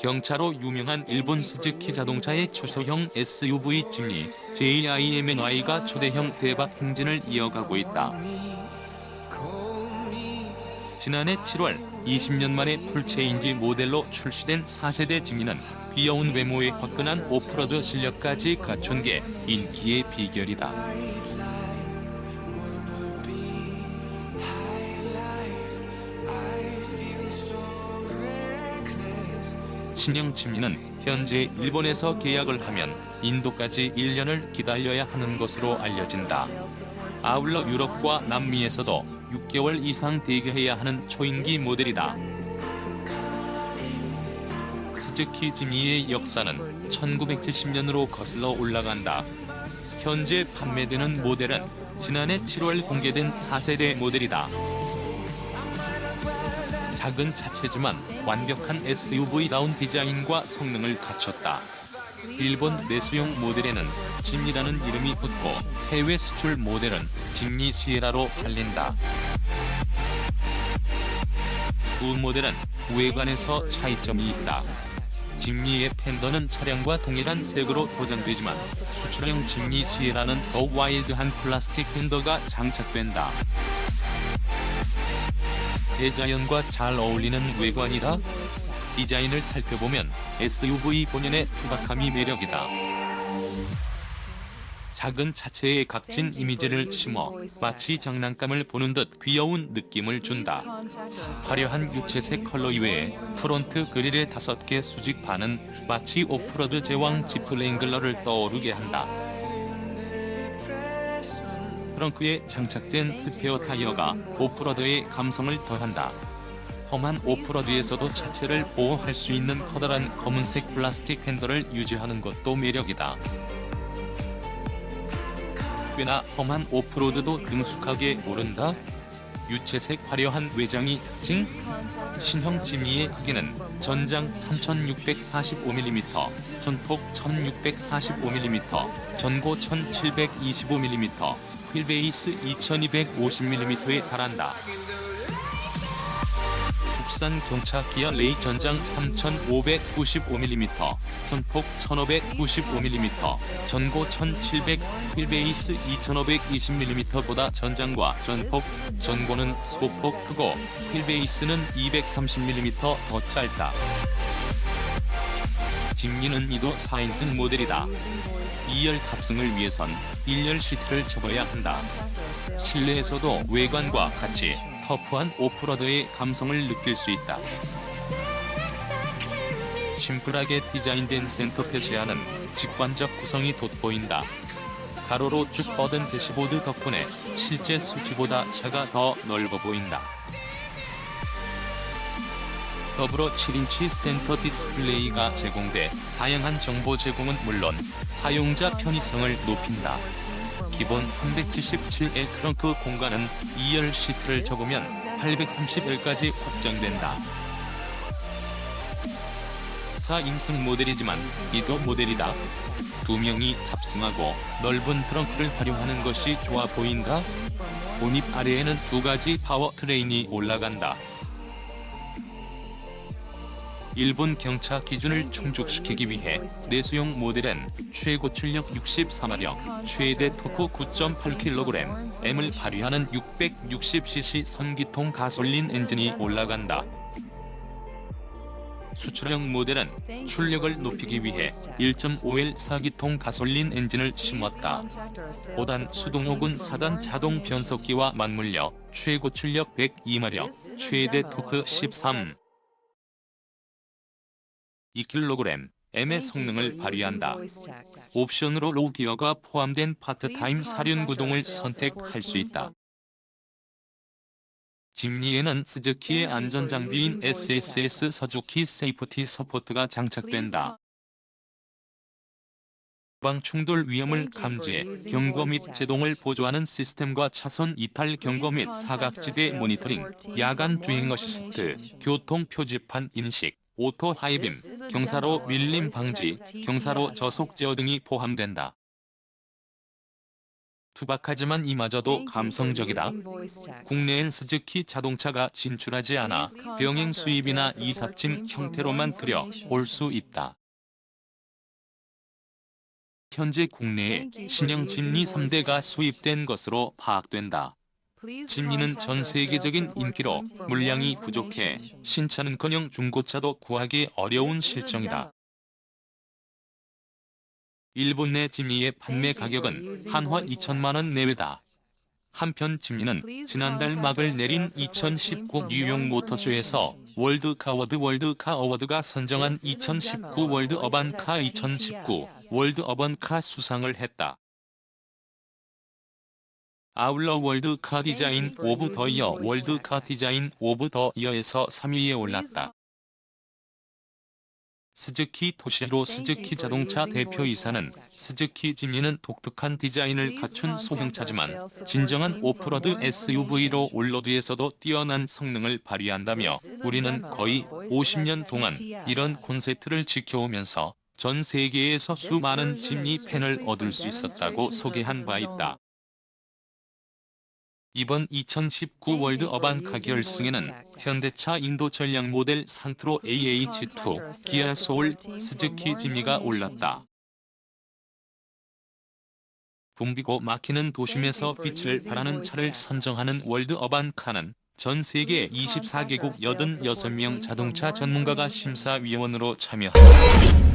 경차로 유명한 일본 스즈키 자동차의 초소형 SUV 짐니 JIMNY가 초대형 대박 행진을 이어가고 있다. 지난해 7월 20년 만에 풀체인지 모델로 출시된 4세대 짐니는 귀여운 외모에 화끈한 오프로드 실력까지 갖춘 게 인기의 비결이다. 짐니는 현재 일본에서 계약을 하면 인도까지 1년을 기다려야 하는 것으로 알려진다. 아울러 유럽과 남미에서도 6개월 이상 대기해야 하는 초인기 모델이다. 스즈키 지미의 역사는 1970년으로 거슬러 올라간다. 현재 판매되는 모델은 지난해 7월 공개된 4세대 모델이다. 작은 차체지만 완벽한 SUV다운 디자인과 성능을 갖췄다. 일본 내수용 모델에는 짐이라는 이름이 붙고 해외 수출 모델은 짐니 시에라로 팔린다. 두 모델은 외관에서 차이점이 있다. 짐니의 팬더는 차량과 동일한 색으로 도장되지만 수출형 짐니 시에라는 더 와일드한 플라스틱 팬더가 장착된다. 대자연과 잘 어울리는 외관이다. 디자인을 살펴보면 SUV 본연의 투박함이 매력이다. 작은 차체에 각진 이미지를 심어 마치 장난감을 보는 듯 귀여운 느낌을 준다. 화려한 유채색 컬러 이외에 프론트 그릴의 다섯 개 수직판은 마치 오프로드 제왕 지프 랭글러를 떠오르게 한다. 트렁크에 장착된 스페어 타이어가 오프로드의 감성을 더한다. 험한 오프로드에서도 차체를 보호할 수 있는 커다란 검은색 플라스틱 핸들을 유지하는 것도 매력이다. 꽤나 험한 오프로드도 능숙하게 오른다. 유채색 화려한 외장이 특징. 신형 지미의 크기는 전장 3645mm, 전폭 1645mm, 전고 1725mm, 휠베이스 2250mm에 달한다. 국산 경차 기어 레이 전장 3595mm, 전폭 1595mm, 전고 1700, 휠베이스 2520mm보다 전장과 전폭, 전고는 소폭 크고 휠베이스는 230mm 더 짧다. 짐리는 이도 4인승 모델이다. 2열 탑승을 위해선 1열 시트를 접어야 한다. 실내에서도 외관과 같이 터프한 오프로드의 감성을 느낄 수 있다. 심플하게 디자인된 센터 페시아는 직관적 구성이 돋보인다. 가로로 쭉 뻗은 대시보드 덕분에 실제 수치보다 차가 더 넓어 보인다. 더불어 7인치 센터 디스플레이가 제공돼 다양한 정보 제공은 물론 사용자 편의성을 높인다. 기본 377의 트렁크 공간은 2열 시트를 접으면 830L까지 확장된다. 4인승 모델이지만 이도 모델이다. 두 명이 탑승하고 넓은 트렁크를 활용하는 것이 좋아 보인다. 본입 아래에는 두 가지 파워 트레인이 올라간다. 일본 경차 기준을 충족시키기 위해 내수용 모델은 최고 출력 64마력, 최대 토크 9.8kg, M을 발휘하는 660cc 선기통 가솔린 엔진이 올라간다. 수출형 모델은 출력을 높이기 위해 1.5L 4기통 가솔린 엔진을 심었다. 5단 수동 혹은 4단 자동 변속기와 맞물려 최고 출력 102마력, 최대 토크 13, 2kg, M의 성능을 발휘한다. 옵션으로 로우 기어가 포함된 파트타임 사륜 구동을 선택할 수 있다. 짐리에는 스즈키의 안전장비인 SSS 서주키 세이프티 서포트가 장착된다. 방 충돌 위험을 감지해 경고 및 제동을 보조하는 시스템과 차선 이탈 경고 및 사각지대 모니터링, 야간 주행 어시스트, 교통 표지판 인식, 오토 하이빔, 경사로 밀림 방지, 경사로 저속 제어 등이 포함된다. 투박하지만 이마저도 감성적이다. 국내엔 스즈키 자동차가 진출하지 않아 병행 수입이나 이삿짐 형태로만 들여올 수 있다. 현재 국내에 신형 진리 3대가 수입된 것으로 파악된다. 진리는 전 세계적인 인기로 물량이 부족해. 신차는커녕 중고차도 구하기 어려운 실정이다. 일본 내 진리의 판매 가격은 한화 2천만원 내외다. 한편 진리는 지난달 막을 내린 2019 뉴욕 모터쇼에서 월드카 워드 월드카 어워드가 선정한 2019 월드 어반카 2019 월드 어반카 수상을 했다. 아울러 월드카 디자인 오브 더 이어 월드카 디자인 오브 더 이어에서 3위에 올랐다. 스즈키 토시로 스즈키 자동차 대표이사는 스즈키 짐리는 독특한 디자인을 갖춘 소형차지만 진정한 오프로드 SUV로 올로드에서도 뛰어난 성능을 발휘한다며 우리는 거의 50년 동안 이런 콘셉트를 지켜오면서 전 세계에서 수많은 짐리 팬을 얻을 수 있었다고 소개한 바 있다. 이번 2019 월드 어반카 결승에는 현대차 인도 전략 모델 상트로 AH2, 기아 소울, 스즈키 지미가 올랐다. 붐비고 막히는 도심에서 빛을 발하는 차를 선정하는 월드 어반카는 전 세계 24개국 86명 자동차 전문가가 심사위원으로 참여한다.